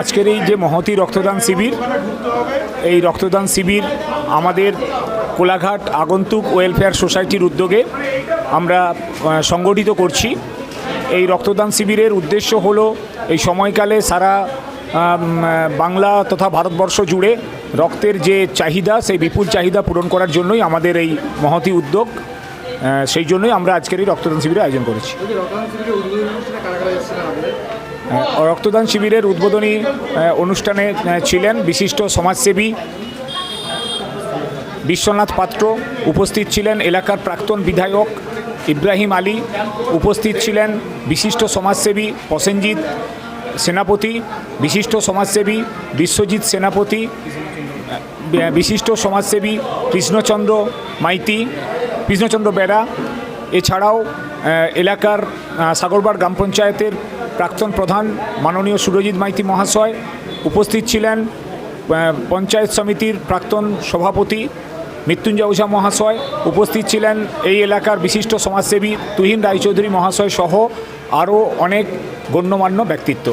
আজকের এই যে মহতি রক্তদান শিবির, এই রক্তদান শিবির আমাদের কোলাঘাট আগন্তুক ওয়েলফেয়ার সোসাইটির উদ্যোগে আমরা সংগঠিত করছি। এই রক্তদান শিবিরের উদ্দেশ্য হলো এই সময়কালে সারা বাংলা তথা ভারতবর্ষ জুড়ে রক্তের যে চাহিদা, সেই বিপুল চাহিদা পূরণ করার জন্যই আমাদের এই মহতি উদ্যোগ। সেই জন্যই আমরা আজকের এই রক্তদান শিবিরের আয়োজন করেছি। রক্তদান শিবিরের উদ্বোধনী অনুষ্ঠানে ছিলেন বিশিষ্ট সমাজসেবী বিশ্বনাথ পাত্র উপস্থিত ছিলেন এলাকার প্রাক্তন বিধায়ক ইব্রাহিম আলী উপস্থিত ছিলেন বিশিষ্ট সমাজসেবী প্রসেনজিৎ সেনাপতি বিশিষ্ট সমাজসেবী বিশ্বজিৎ সেনাপতি বিশিষ্ট সমাজসেবী কৃষ্ণচন্দ্র মাইতি কৃষ্ণচন্দ্র বেড়া এছাড়াও এলাকার আহ, সাগরবার গ্রাম পঞ্চায়েতের প্রাক্তন প্রধান মাননীয় সুরজিৎ মাইতি মহাশয় উপস্থিত ছিলেন পঞ্চায়েত সমিতির প্রাক্তন সভাপতি মৃত্যুঞ্জয় ওঝা মহাশয় উপস্থিত ছিলেন এই এলাকার বিশিষ্ট সমাজসেবী তুহিন রায়চৌধুরী মহাশয় সহ আরও অনেক গণ্যমান্য ব্যক্তিত্ব।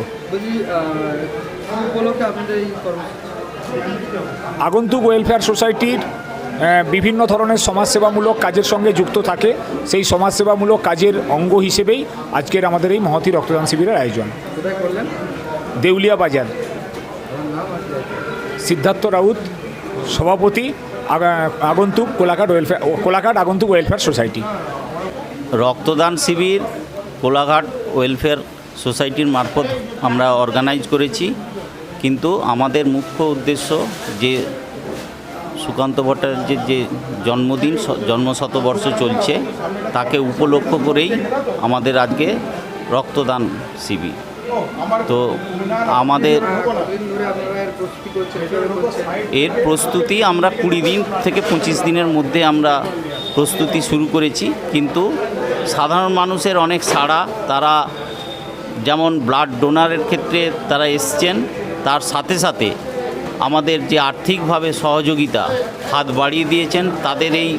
আগন্তুক ওয়েলফেয়ার সোসাইটির বিভিন্ন ধরনের সমাজসেবামূলক কাজের সঙ্গে যুক্ত থাকে। সেই সমাজসেবামূলক কাজের অঙ্গ হিসেবেই আজকের আমাদের এই মহতি রক্তদান শিবিরের আয়োজন। দেউলিয়া বাজার। সিদ্ধার্থ রাউত সভাপতি আগন্তুক কোলাঘাট ওয়েলফেয়ার কোলাঘাট আগন্তুক ওয়েলফেয়ার সোসাইটি। রক্তদান শিবির কোলাঘাট ওয়েলফেয়ার সোসাইটির মারফত আমরা অর্গানাইজ করেছি। কিন্তু আমাদের মুখ্য উদ্দেশ্য যে সুকান্ত ভট্টাচার্যের যে জন্মদিন জন্মশতবর্ষ চলছে, তাকে উপলক্ষ করেই আমাদের আজকে রক্তদান শিবির। তো আমাদের এর প্রস্তুতি আমরা কুড়ি দিন থেকে পঁচিশ দিনের মধ্যে আমরা প্রস্তুতি শুরু করেছি, কিন্তু সাধারণ মানুষের অনেক সাড়া, তারা যেমন ব্লাড ডোনারের ক্ষেত্রে তারা এসছেন, তার সাথে সাথে আমাদের যে আর্থিকভাবে সহযোগিতা হাত বাড়িয়ে দিয়েছেন, তাদের এই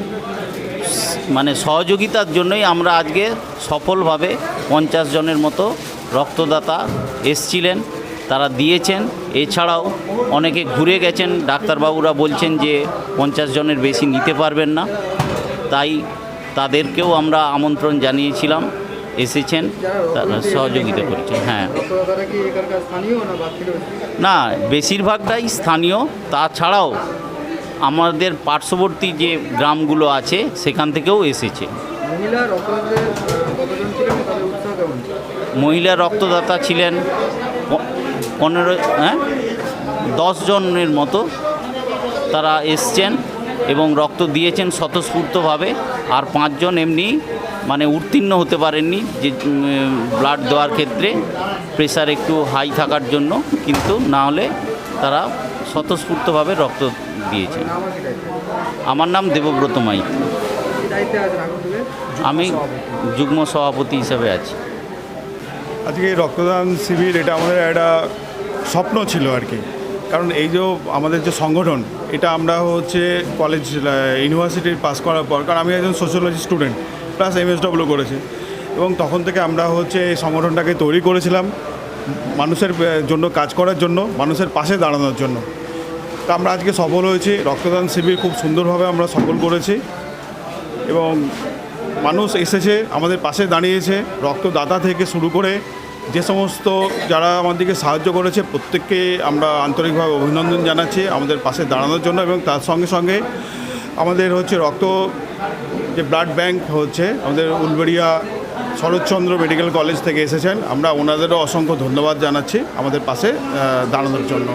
মানে সহযোগিতার জন্যই আমরা আজকে সফলভাবে পঞ্চাশ জনের মতো রক্তদাতা এসছিলেন, তারা দিয়েছেন। এছাড়াও অনেকে ঘুরে গেছেন, ডাক্তারবাবুরা বলছেন যে পঞ্চাশ জনের বেশি নিতে পারবেন না। তাই তাদেরকেও আমরা আমন্ত্রণ জানিয়েছিলাম। এসেছেন, তারা সহযোগিতা করেছেন হ্যাঁ। না, বেশিরভাগটাই স্থানীয়, তাছাড়াও আমাদের পার্শ্ববর্তী যে গ্রামগুলো আছে, সেখান থেকেও এসেছে। মহিলা রক্তদাতা ছিলেন পনেরো হ্যাঁ দশজনের মতো তারা এসছেন। এবং রক্ত দিয়েছেন স্বতঃস্ফূর্তভাবে, আর পাঁচজন এমনি মানে উত্তীর্ণ হতে পারেননি, যে ব্লাড দেওয়ার ক্ষেত্রে প্রেশার একটু হাই থাকার জন্য, কিন্তু না হলে তারা স্বতঃস্ফূর্তভাবে রক্ত দিয়েছেন। আমার নাম দেবব্রত মাইতি। কি দায়িত্বে আছেন আগুন থেকে আমি যুগ্ম সভাপতি হিসেবে আছি। আজকে রক্তদান শিবির, এটা আমাদের একটা স্বপ্ন ছিল আর কি। কারণ এই যে আমাদের যে সংগঠন, এটা আমরা হচ্ছে কলেজ ইউনিভার্সিটির পাস করার পর, কারণ আমি একজন সোশ্যোলজি স্টুডেন্ট প্লাস এমএসডব্লিউ করেছি। এবং তখন থেকে আমরা হচ্ছে এই সংগঠনটাকে তৈরি করেছিলাম মানুষের জন্য, কাজ করার জন্য, মানুষের পাশে দাঁড়ানোর জন্য। তা আমরা আজকে সফল হয়েছি, রক্তদান শিবির খুব সুন্দরভাবে আমরা সফল করেছি। এবং মানুষ এসেছে, আমাদের পাশে দাঁড়িয়েছে, রক্তদাতা থেকে শুরু করে যে সমস্ত যারা আমাদেরকে সাহায্য করেছে প্রত্যেককে আমরা আন্তরিকভাবে অভিনন্দন জানাচ্ছি আমাদের পাশে দাঁড়ানোর জন্য এবং তার সঙ্গে সঙ্গে আমাদের হচ্ছে রক্ত যে ব্লাড ব্যাংক হচ্ছে আমাদের উলবেড়িয়া শরৎচন্দ্র মেডিকেল কলেজ থেকে এসেছেন। আমরা ওনাদেরও অসংখ্য ধন্যবাদ জানাচ্ছি আমাদের পাশে দাঁড়ানোর জন্য।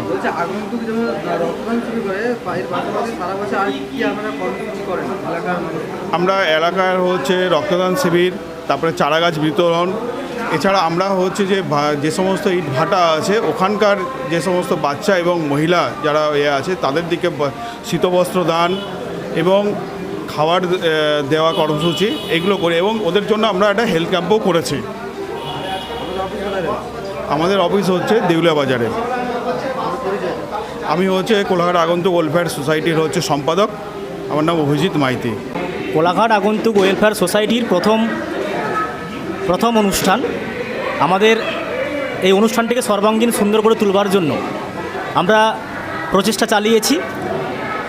মানুষ আমরা এলাকার হচ্ছে রক্তদান শিবির তারপরে চারাগাছ বিতরণ এছাড়া আমরা হচ্ছে যে যে সমস্ত ইট ভাটা আছে, ওখানকার যে সমস্ত বাচ্চা এবং মহিলা যারা এ আছে, তাদের দিকে শীতবস্ত্র দান এবং খাবার দেওয়া কর্মসূচি, এগুলো করে এবং ওদের জন্য আমরা একটা হেলথ ক্যাম্পও করেছি। আমাদের অফিস হচ্ছে দেউলিয়া বাজারে। আমি হচ্ছে কোলাঘাট আগন্তুক ওয়েলফেয়ার সোসাইটির হচ্ছে সম্পাদক। আমার নাম অভিজিৎ মাইতি। কোলাঘাট আগন্তুক ওয়েলফেয়ার সোসাইটির প্রথম প্রথম অনুষ্ঠান। আমাদের এই অনুষ্ঠানটিকে সর্বাঙ্গীন সুন্দর করে তুলবার জন্য আমরা প্রচেষ্টা চালিয়েছি।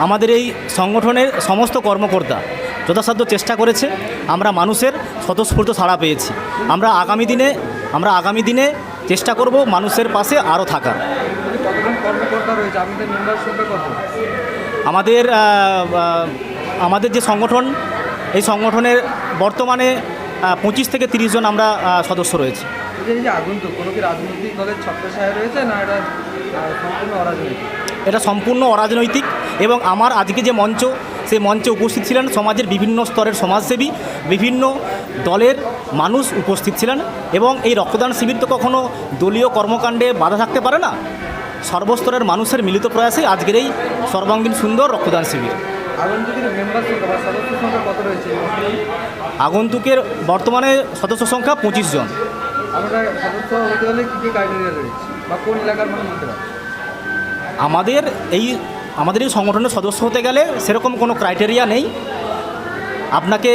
আমাদের এই সংগঠনের সমস্ত কর্মকর্তা যথাসাধ্য চেষ্টা করেছে। আমরা মানুষের স্বতঃস্ফূর্ত সাড়া পেয়েছি। আমরা আগামী দিনে, আমরা আগামী দিনে চেষ্টা করব মানুষের পাশে আরও থাকার। আমাদের আমাদের যে সংগঠন, এই সংগঠনের বর্তমানে পঁচিশ থেকে তিরিশ জন আমরা সদস্য রয়েছে। যে এই যে আগন্তুক কোনো কি রাজনৈতিক দলের ছত্রছায়া রয়েছে না এটা সম্পূর্ণ অরাজনৈতিক? এটা সম্পূর্ণ অরাজনৈতিক এবং আমার আজকে যে মঞ্চ সেই মঞ্চে উপস্থিত ছিলেন সমাজের বিভিন্ন স্তরের সমাজসেবী বিভিন্ন দলের মানুষ উপস্থিত ছিলেন এবং এই রক্তদান শিবির তো কখনো দলীয় কর্মকাণ্ডে বাধা থাকতে পারে না। সর্বস্তরের মানুষের মিলিত প্রয়াসে আজকের এই সর্বাঙ্গীন সুন্দর রক্তদান শিবির। আগন্তুকের বর্তমানে সদস্য সংখ্যা পঁচিশ জন। আমরা সদস্য হতে হলে কী কী ক্রাইটেরিয়া রয়েছে? বা কোন এলাকার মানুষ হতে পারে? আমাদের এই আমাদের এই সংগঠনের সদস্য হতে গেলে সেরকম কোনো ক্রাইটেরিয়া নেই। আপনাকে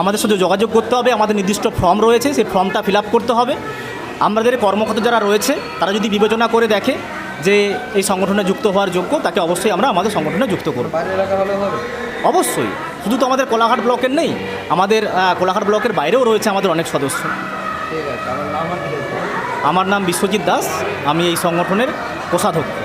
আমাদের সাথে যোগাযোগ করতে হবে আমাদের নির্দিষ্ট ফর্ম রয়েছে সেই ফর্মটা ফিল আপ করতে হবে। আমাদের কর্মকর্তা যারা রয়েছে তারা যদি বিবেচনা করে দেখে যে এই সংগঠনে যুক্ত হওয়ার যোগ্য তাকে অবশ্যই আমরা আমাদের সংগঠনে যুক্ত করব। অবশ্যই। শুধু তো আমাদের কোলাঘাট ব্লকের নেই আমাদের কোলাঘাট ব্লকের বাইরেও রয়েছে আমাদের অনেক সদস্য। আমার নাম বিশ্বজিৎ দাস আমি এই সংগঠনের কোষাধ্যক্ষ।